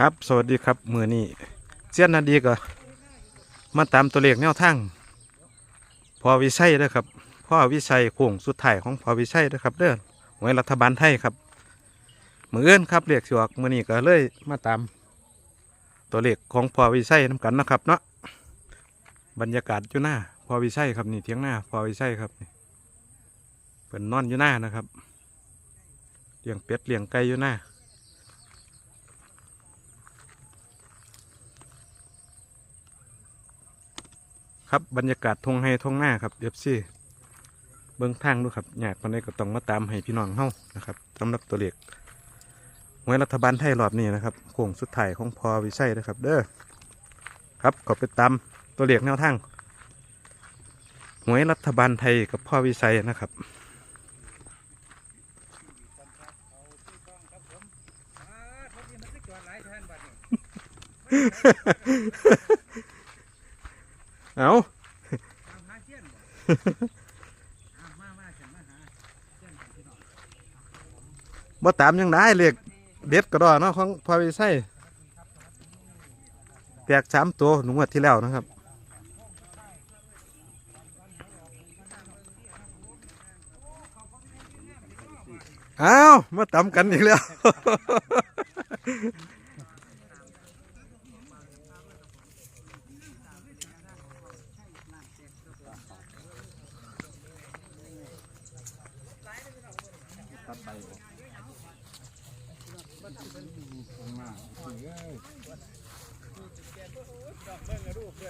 ครับ สวัสดีครับมือนี้เสี้ยนนาดีก็มาตามตัวเลขแนวทางพอวิชัยเด้อครับพ่อวิชัยโค้งสุดท้ายของพอวิชัยเด้อครับ เด้อหวยรัฐบาลไทยครับมือเอื้อนครับเรียกสิออกมือนี้ก็เลยมาตาม ตัวเลขของพอวิชัยน้กันนะครับ เนาะบรรยากาศอยู่หน้าพอวิชัยครับนี่เทียงหน้าพอวิชัยครับเป็นนอนอยู่หน้านะครับเลี้ยงเป็ดเลี้ยงไก่อยู่หน้า ครับบรรยากาศทงให้ทงหน้าครับเอฟซีเบื้องทางดูครับอยากคนใดก็ต้องมาตามให้พี่น้องเฮานะครับสำหรับตัวเลขหวยรัฐบาลไทยรอบนี้นะครับโค้งสุดท้ายของพอวิชัยนะครับ เด้อครับขอไปตามตัวเลขแนวทางหวยรัฐบาลไทยกับพ่อวิชัยนะครับเอา บ่ตามยังได้เลขเด็ดกระดอเนาะของพอวิไสแตกสามตัวหนุ่งวดที่แล้วนะครับอ้าวมาตำกันอีกแล้ว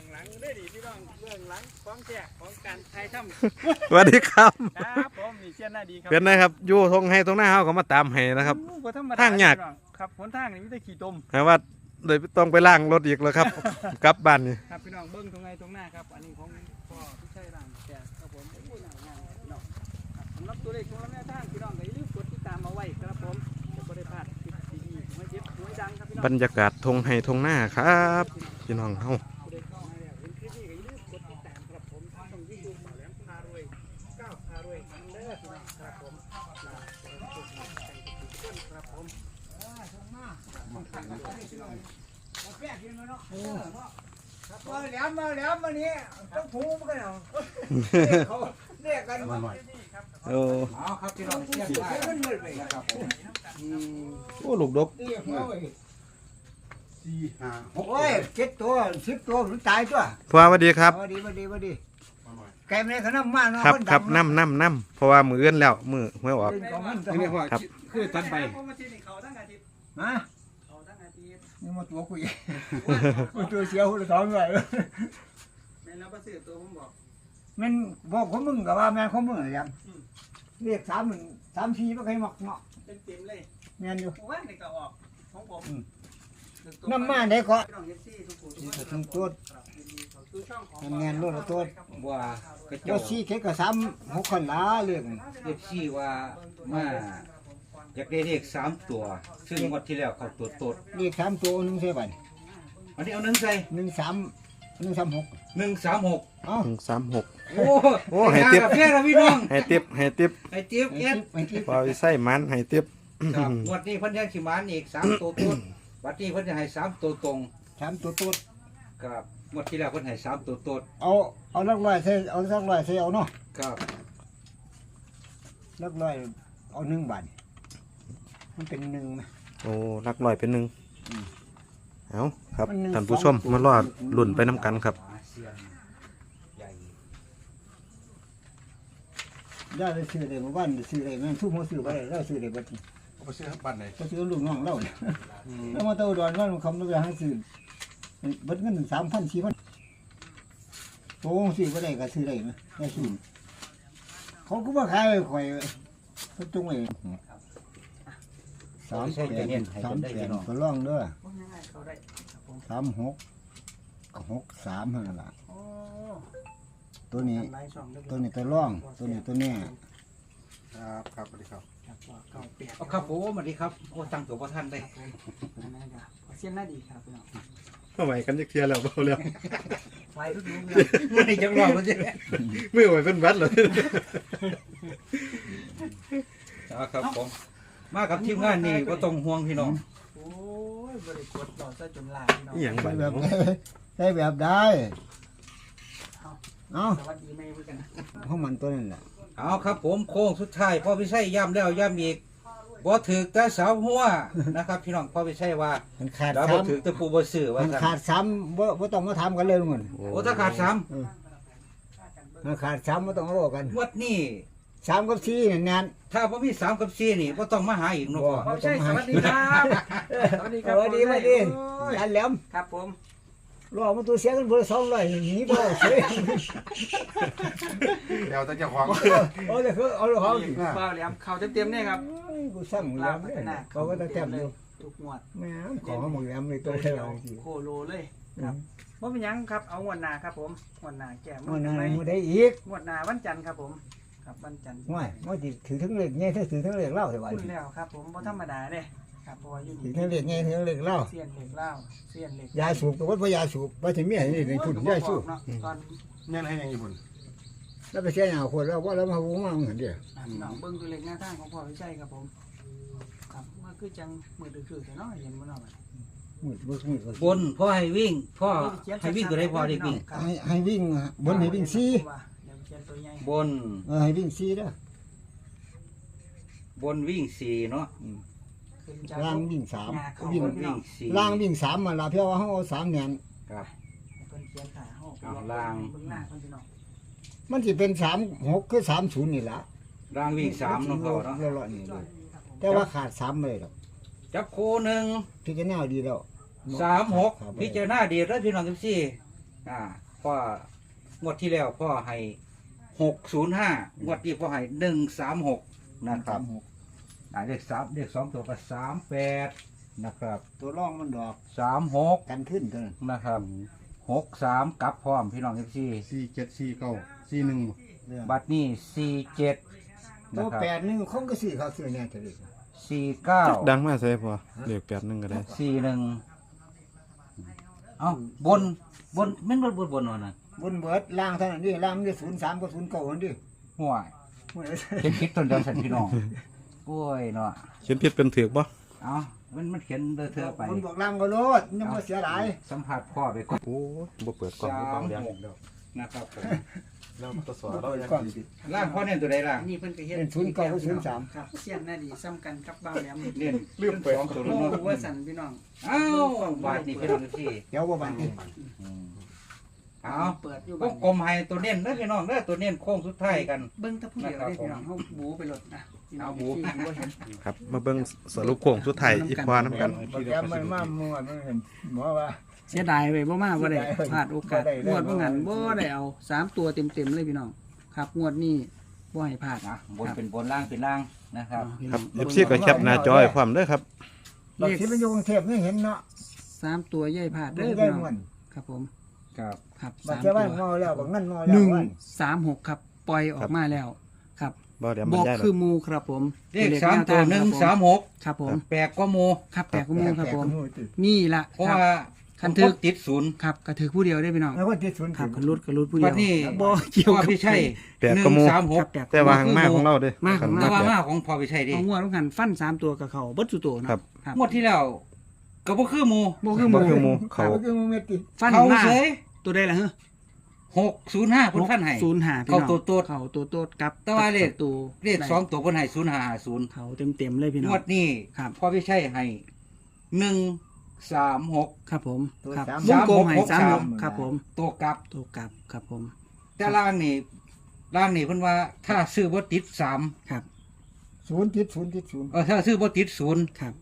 องรูปเบื้องหลังได้ดีพี่น้องเบื้องหลังของแจกของการไทยทสวัสดีครับำครับผมมีเชียนหน้าดีครัเป็นไงครับอยู่ทงให้ตรงหน้าเฮาก็มาตามให้นะครับโอ้บ่ธรรมดทางยากพี่น้อครับหนทางนี่มีแต่ขี่ตมแต่ว่าเลยต้องไปล่างรถอีกแล้วครับกลับบ้านนี่ครับพี่น้องเบื้องตรงไงตรงหน้าครับอันนี้ของพ่อพี่ชัยร่างแจกครับผมโอ้ยหนังงานพี่น้องครับสำหรับตัวเลขของเราแนวทางพี่น้องก็อย่าลืมกดติดตามเอาไว้ครับผมจะบ่ได้พลาดคลิปดีๆหวยเจ็บหวยดังครับพี่น้องบรรยากาศทงให้ทงหน้าครับพี่น้องเฮาผู้ใดเข้ามา อพี่น้องครับผมลาไปสุขสันต์กันทุกคนครับผมมาแล้วมาแล้วมานี้ต้องผูกกันเหรอเขาเรียกกันมาโอ้เอาครับพี่น้องเสียงได้มันมืดไปครับผมโอ้ลูกดกเรียกมาไว้สี่ห้าหกโอ้ยเจ็ดตัวสิบตัวหรือตายตัวพ่อสวัสดีครับมาดีมาดีมาดี แกไม่ได้ขนาดมากเนาะครับนครับดำน้ำน้ำน้ำเพราะว่ามือเอื้อนแล้วมือหวยออกเป็นของมันอันนี้ว่าครับคือตัดไปผมมาที่นี่เขาทั้งอาทิตย์ฮะเขาทั้งอาทิตย์นี่มาตัวกูอีกมาตัวเสียวหัวสองเลยในเราประสือตัวผมบอกมันบอกของมึงกับว่าแม่ของมึงอะไรยังเรียกสามหนึ่งสามสี่ไม่เคยหมักเนาะเต็มเต็มๆเลยแม่นอยู่ผมว่าในก็ออกของผมน้ำมาได้ก็พี่น้องเอฟซีทุกคนทุกคนถึงตัว คือช่องของแม่นๆรู้ละตัวว่ากระเจ้าเจ้าสี่เค็กกับสามหกคนละเรื่องเอฟซีว่ามาอยากได้เลขสามตัว ซึ่งงวันที่แล้วเขาตัวตดเรียกสามตัวหนึ่งเสียบันอันนี้เอาหนึ่งใส่หนึ่งสามหนึ่งสามหกหนึ่งสามหกเอ้าหนึ่งสามหก โอ้โอ้ให้ติ๊บเพี้ยนะพี่น้องให้ติบให้ติบให้ติ๊บไอ้เอ็ดที่ไอ้ที่พอวิไสมันให้ติบครับงวันนี้เพิ่นยังสิมานอีกสามตัวต้นวันนี้เพิ่นจะให้สามตัวตรงสามตัวตัวครับ งวดที่แล้วเพิ่นให้สามตัวต้นเอาเอาลักลอยใส่เอาลักลอยใส่เอาเนาะครับลักลอยเอาหนึ่งบาทมันเป็นหนึ่งไหม โอ้รักลอยเป็นหนึ่งอืมเอาครับมันหนึ่งท่านผู้ชมสองมารอดลุ่นไปน้ำกันครับเสียงใหญ่ได้ได้ซื้อได้เมื่อวานได้ซื้อได้แม่งทุกโมซื้อไปได้ได้ซื้อได้บัดนี้เอาไปซื้อบ้านไหนก็ซื้อลูกน้องเล่าเนี่ยแล้วมาเต้าดอนว่ามันคำนึกว่าให้ซื้อ บัดเงินสามพันสี่พันโอ้ซื้อไปได้ก็ซื้อได้ไหมได้ซื้อเขาก็มาขายข่อยเขาจงไว้สามแปดสามแปดก็ล่องเด้อผมยังไงเขาได้ครับผมสามหกกับหกสามเท่านั้นล่ะโอ้ตัวนี้ทำลายช่องเล็กๆตัวนี้ตัวร่อง ตัวนี้ตัวแน่ครับครับสวัสดีครับครับว่าเก่าเปียกเอาครับผมสวัสดีครับโอ้ตั้งตัวพ่ท่านได้เสียนหน้าดีครับพี่น้อง ทำไมกันจะเคลียร์แล้วเบาแล้วไฟทุกดวงเลยไม่ได้จังหวะมันจะไม่ไหวเป็นวัดเลยครับผม มากับทีมงานนี่ก็ต้องห่วงพี่น้องโอ้ยยบริกรเราซะจนลาพี่น้องอีหยังใส่บัดแบบนี้ใส่แบบได้เอาสวัสดีแม่เพื่อนกันนะของมันตัวนั้นแหละ เอาครับผมโค้งสุดท้ายพ่อพิชัยย้ำแล้วย้ำอีก บ่ถือแต่สาวหัวนะครับ พี่น้องพ่อพิชัยว่ามันขาดแล้วสาบ่มถือแต่ปูบ่ซื้อว่ามันซั่นขาดสามบ่บ่ต้องมาทำกันเลยมึงโอ้ถ้าขาดสามมันขาดสามบ่ต้องมาบอกกันงวดนี้ สามกับสี่นั่นแน่น ถ้าบ่มีสามกับสี่นี่บ่ต้องมาหาอีกเนาะพ่อ พ่อใช่สวัสดีครับ สวัสดีครับสวัสดีสวัสดีโอ้ยยันแหลม ครับผม รอมาตัวเสียกันเบอร์สองร้อยหนีบ่เสียเดี๋ยวจะเจ้าของ เอาเลยคือเอาเลยเขานี่เปล่าแหลมเข่าเต็มๆเนี่ยครับกูสั่งแหลลาวมพัเลฒยนาเขาก็จะแต้มอยู่ทุกงวดแม่ของหมดแหลมเลยตัวเท่าไหร่สิโคโลเลยครับว่าเป็นหยังครับเอางวดหนาครับผมงวดหนาแก่มืมันอนั่นไหมมันได้อีกงวดหนาวันจันทร์ครับผม ครับวันจันทร์ไม่ไม่ถือทั้งเหล็กไงถือทั้งเหล็กเล่าเท่าไหร่คุณแล้วครับผมเพราะธรรมดาเด้ ครับเพราะว่าอยู่ถือนี่ทั้งเหล็กไงถือทั้งเหล็กเล่าเสียนเหล็กเหล้าเสียนเหล็กยาสูบตัวว่ายาสูบว่าถึงเมียนี่ในทุนยาสูบเนาะตอนเงี้ยให้ยังญี่ปุ่นแล้วไปเสียหนาคนแล้วว่าแล้วมาวุ้งมาเหมือนเดียวอะพี่น้องเบิ้งตัวเลขหน้าทางของพ่อวิชัยครับผมครับว่าคือจังมือดื้อคือแต่เนาะเห็นบ่เนาะบัดมืดมืดมืดบนพ่อให้วิ่งพ่อให้วิ่งตัวใดพ่อได้วิ่งครับให้ให้วิ่งบนให้วิ่งซีเดี๋ยวเขียนตัวใหญ่บนเออให้วิ่งซีเด้อบนวิ่งสี่เนาะ ขึ้นจากล่างวิ่งสามหน้เข้วิ่งเพิ่นพี่น้วิ่องงสี่ ล่างวิ่งสามมาละเพียงว่าเขาเอาสามแนนครับเพิ่นเขียนขาเฮาเอาล่าง เบิ่งหน้าเพิ่นพี่น้องมันจะเป็นสามหกคือสามศูนย์นี่ละร่างวิ่งสามเนาะพ่อเนาะละๆนี่เลยแต่ว่าขาดสามเลยหรอกจับโคหนึ่งพี่จะแนวดีแล้วสามหกครับพิจารณาดีแล้วพี่น้องทุกสี่อ่าพ่องวดที่แล้วพ่อให้หกศูนย์ห้างวดที่พ่อให้หนึ่งสามหกนะครับ สามหก อ่าเลขสามเลขสองตัวก็สามแปดนะครับตัวร่องมันดอกสามหกกันขึ้นเท่านั้นนะครับหกสามกลับพร้อมพี่น้องทุกสี่สี่เจ็ดสี่เก้าสี่หนึ่งเรื่องบัตรนี้สี่เจ็ดตันะวครับแปดหนึ่งคงก็สี่เขาซื้อแน่เฉลี่ยสี่เก้าดังมากใช่พอเลขแปดหนึงก็ได้สี่หนึ่งเอ้าบนบนแม่นบนบนบนวะน่ะบนเบิดล่างเท่านั้นดิล่างมันจะศูนย์สามกับศูนย์เก้าคนดิห่วยเขียนผิดต้นเดียวสันพี่น้อง โอ้ยเนาะเขียนผิดเป็นถือบ่เอามันมันเขียนเดอเธอไปบนบอกล่างก็โลดยังไม่เสียหลายสัมผัสพ่อไปก่อนโอ้ยบ่เปิดกล่องสาบ่มเปิดหกนะครับผมแล้วตัวสอเรายังก่อนสิล่างพ่อเน้นตัวใดล่างอันนี้เพิ่นก็เฮ็ดเป็นศูนย์เก้ากับศูนย์สามครับเสียนหน้าดีซ้ำกันกับบ้าวแหลมเน้นลืมเปิดสองตัวโอ้นู้นว่าสั่นพี่น้องเอ้าบาทนี่พี่น้องที่เดี๋ยวว่าบันนี้เอาเปิดอยู่พบัวดกกลมให้ตัวเน้นเด้อพี่น้องเด้อตัวเน้นโค้งสุดท้ายกันเบิ่งแตะผู้เดียวได้พี่น้องเฮาบูไปรถนะพี่น้อง เอาบูที่บ่เห็นครับ มาเบิ่งสรุปโค้งสุดท้ายอีกพอน้ำกัน บอกแกมันมาเมื่อวานมันเห็นหมอว่า เสียดายไปบ่มาบ่ได้เสียดายพลาดโอกาสบ่ได้เลย งวดบ่งั้นบ่ได้เอาสามตัวเต็มๆเลยพี่น้องครับงวดนี้บ่ให้พลาดนะบนเป็นบนล่างเป็นล่างนะครับ ครับ FC ก็แคปหน้าจอให้พร้อมเด้อครับบางทีมันอยู่กรุงเทพนี่เห็นเนาะสามตัวใหญ่พลาดได้เด้อได้พี่น้องมันครับผมครับ ครับบางสามทีว่าตัวเมาแล้วบางเงินเมาแล้หวนึ่งวันสามหกครับปล่อยออกมาแล้วครั บบ่เดี๋ยวบมันอกย้ายหรคืออกหมูครับผมเลขสามตัวหนึ่งสามหกครับผม แปลกก็โมครับแต่ก็หมูครับผมแปลกๆก็นี่ละเพราะครับ ว่าคันทึก ติดศูนย์ครับกระถือผู้เดียวได้พี่น้องแล้วก็ติดศูนย์ครับถึงกันรุดกันรุดผู้เดีวัยนว นี้บ่เกี่ยวพ่อกับพี่ชัยแปดหนึ่กระงโม สามหก ครับแต่แต่ว่าหางมากของเราเด้อ มากของแต่เรว่ามาของพ่อพี่ชัยดิเอางวดต้องหันฟันสามตัวกับเขาเบัดสุโตเนาะครับ ครับงวดที่แล้วก็บ่คือหมูบ่คือหมูบ่คือหมูเขาเขาคือมึงเม็ดติฟันเขาหน้าเฉยตัวได้ละเฮ้อ หกศูนย์ห้าเพิ่นฟันให้ ศูนย์หาพี่เขาน้องตัวโตดเขาตัวโตดกับแต่ว่าเลขตัวเลขสองตัวเพิ่นให้ศูนย์ห้าศูนย์เขาเต็มเต็มๆเลยพี่น้อง งวดนี้ครับ พ่อพี่ชัยให้หนึ่งสามหก ครับผมตัวครับสามวงกลมให้สาสามมหหกก ครับผมตัวกลับ ตัวกลับครับผมแต่ล่างนี่ล่างนี่เพิ่นว่าถ้าซื้อบ่ติดสามครับศูนย์ติดศูนย์ติดศูนย์ เออถ้าซื้อบ่ติดศูนย์ครับ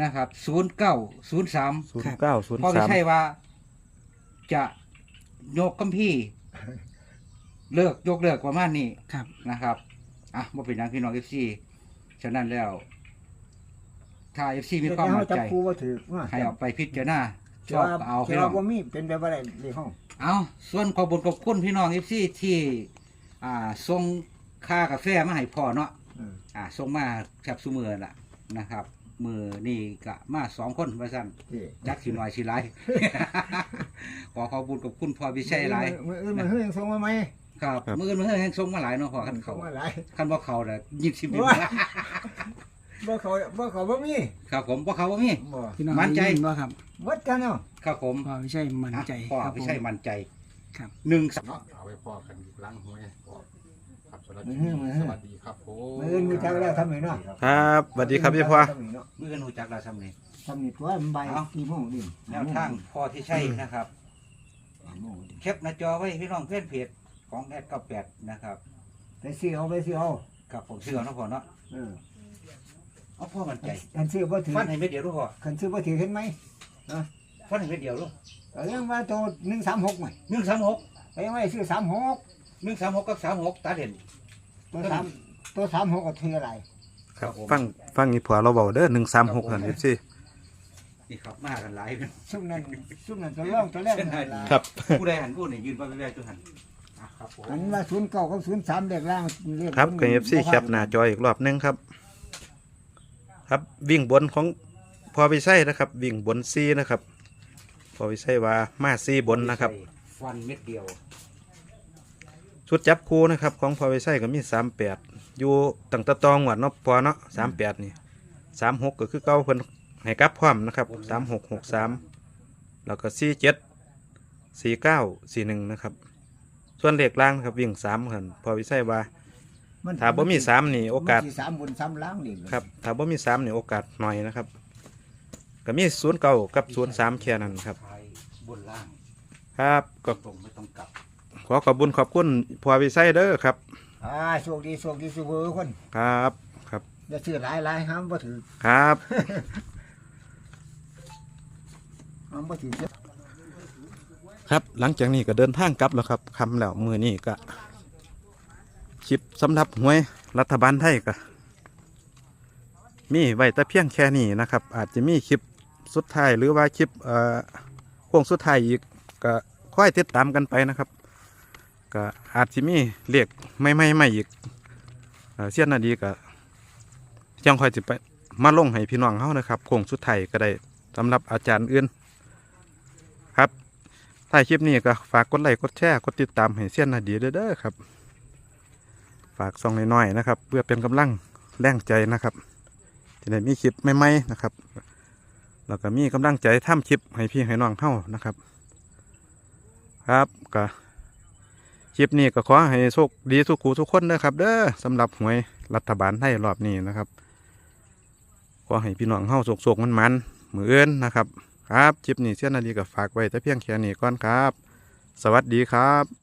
นะครับศูนย์เก้าศูนย์สาม09พ่อพี่ชัย03ว่า จะ ยกกัมพี่ เลิกยกเลิกประมาณนี้ครับ นะครับ อะมาเป็นหยังพี่น้องเอฟซีฉะนั้นแล้ว ถ้าเอฟซีมีความแต่มั่เขานจับใจ ครูว่าถือว่าให้เอาไปพิจารณาชอบก็เอาพี่เจ้าน้อง ว่ามีเป็นแบบอะไรในห้อง เอาส่วนขอบุญขอบคุณพี่น้องเอฟซีที่ อ่าส่งค่ากาแฟมาให้พ่อเนาะอืมอ่าส่งมาแคบซุมือล่ะนะครับ มือนี่กะมาสองคนว่าสั่นนี่จักสิหน่อยสิไร ขอขอบคุญกับคุณพ่อพิชัยหลายมืออื่นมันเฮ้ยยังส่งมาไหมครับครับมือมือแห่งส่งมาหลายเนาะพ่อคันเขาส่งมาหลาย คันว่าเขาน่ะยิบสิบโอ้ย บ่เขาบ่เขาบ่มีครับผมพ่อเขาว่ามี บ่พี่น้องมั่นใจ ได้ยิว่าครับวัดกันเนาะครับผมพ่อวิชัยมั่นใจพ่อครับผไม่มใช่มั่นใจครับ หนึ่งสาม เนาะเอาไว้พอกันอยู่หล้างหวยพอครับส วัสมื้ดีอมื้อสวัสดีครับผมมื้อมื้อจักแล้วทำไมเนาะครับสวัสดีครับพี่พ่อ ทำไมเนาะเมื่อหนูจักเราทำนี่ทำนี่ตัวมันบ่ายเอ้ากี่โมงนี่แนวทางพ่อที่ใช่นะครับห้าโมงนี่แคปหน้าจอไว้พี่น้องเพื่อนเพจของแอดเก้าแปดนะครับไปซื้อเอาไปซื้อเอากับผมซื้อเอาเนาะพ่อเนาะเออเอาพ่อมั่นใจคันซื้อบ่ถือฟันให้เม็ดเดียวลูกพ่อคันซื้อบ่ถือเห็นไหมฟันให้เม็ดเดียวลูกก็ยังว่าตัว136ใหม่หนึ่งสามหกก็ยังว่าซื้อ36หนึ่งสามหกกับสามหกตาเด่น ตัวสามตัว36ก็ถืออะไรครับครับผม ฟังฟังอีผัวเราเบาเด้อหนึ่งสามหกหันเอฟซีนี่ครับมากันหลายเป็นซุ่มนั้นซุ่มนั้นตัวรองตัวแรกนั่นล่ะครับผู้ใดหันผู้นี่ยืนไปแว่ๆจุหันอะครับผมอันว่าศูนย์เก้ากับศูนย์สามเลขล่างเลขครับกับเอฟซีแคปหน้าจออีกรอบหนึงครับ ครับวิ่งบนของพอวิไสนะครับ วิ่งบนซีนะครับ พอวิไสว่ามาซีบนนะครับ ฟันเม็ดเดียว ชุดจับคู่นะครับ ของพอวิไสก็มีสามแปดอยู่ตั้งแตะตองหวัดเนาะพอเนาะสามแปดนี่สามหกก็คือเก้าเพิ่นให้กลับพร้อมนะครับสามหกหกสามแล้วก็สี่เจ็ดสี่เก้าสี่หนึ่งนะครับ ส่วนเลขล่างนะครับวิ่งสามครับพอวิไสว่ามันถ้าบ่มีสามนี่โอกาสมันสิสามบนสามล่างนี่ครับถ้าบ่มีสามนี่โอกาสหน่อยนะครับก็มีศูนย์เก้ากับศูนย์สามแค่นั้นครับทายบนล่างครับก็ตรงไม่ต้องกลับข อขอบคุญขอบคุณพอวิไสเด้อครับอ่าโชคดีโชคดีสุเบอร์คนครับครับอย่าซื้อหลายหลายห้ามบ่ถือครับห้ามบ่ถือครับหลังจากนี้ก็เดินทางกลับแล้วครับคำแล้วมือนี้ก็คลิปสำหรับหวยรัฐบาลไทยก็มีไว้แต่เพียงแค่นี้นะครับ อาจจะมีคลิปสุดท้ายหรือว่าคลิปเอ่อโค้งสุดท้ายอีกก็ค่อยติดตามกันไปนะครับ ก็อาจจะมีเรียกไม่ไม่ไม่อีกเสี้ยนนาดีก็จังคอยจะไปมาลงให้พี่น้องเขานะครับโค้งสุดไทยก็ได้สำหรับอาจารย์อื่นครับถ้าคลิปนี้ก็ฝากกดไลค์กดแชร์กดติดตามให้เสี้ยนนาดีเด้อครับ ฝากซองน้อยๆนะครับ เพื่อเป็นกำลังแรงใจนะครับจะได้มีคลิปใหม่ๆนะครับแล้วก็มีกำลังใจทำคลิปให้พี่ให้น้องเท่านะครับ ครับก็ ลิปนี้ก็ขอให้โชคดีทุกคู่ทุกคนนะครับ เด้อสำหรับหวยรัฐบาลไทยรอบนี้นะครับ ขอให้พี่น้องเฮาโศกๆมันมือเอื้นนะครับ ครับคลิปนี้เสี้ยนนาดีก็ฝากไว้แต่เพียงแค่นี้ก่อนครับ สวัสดีครับ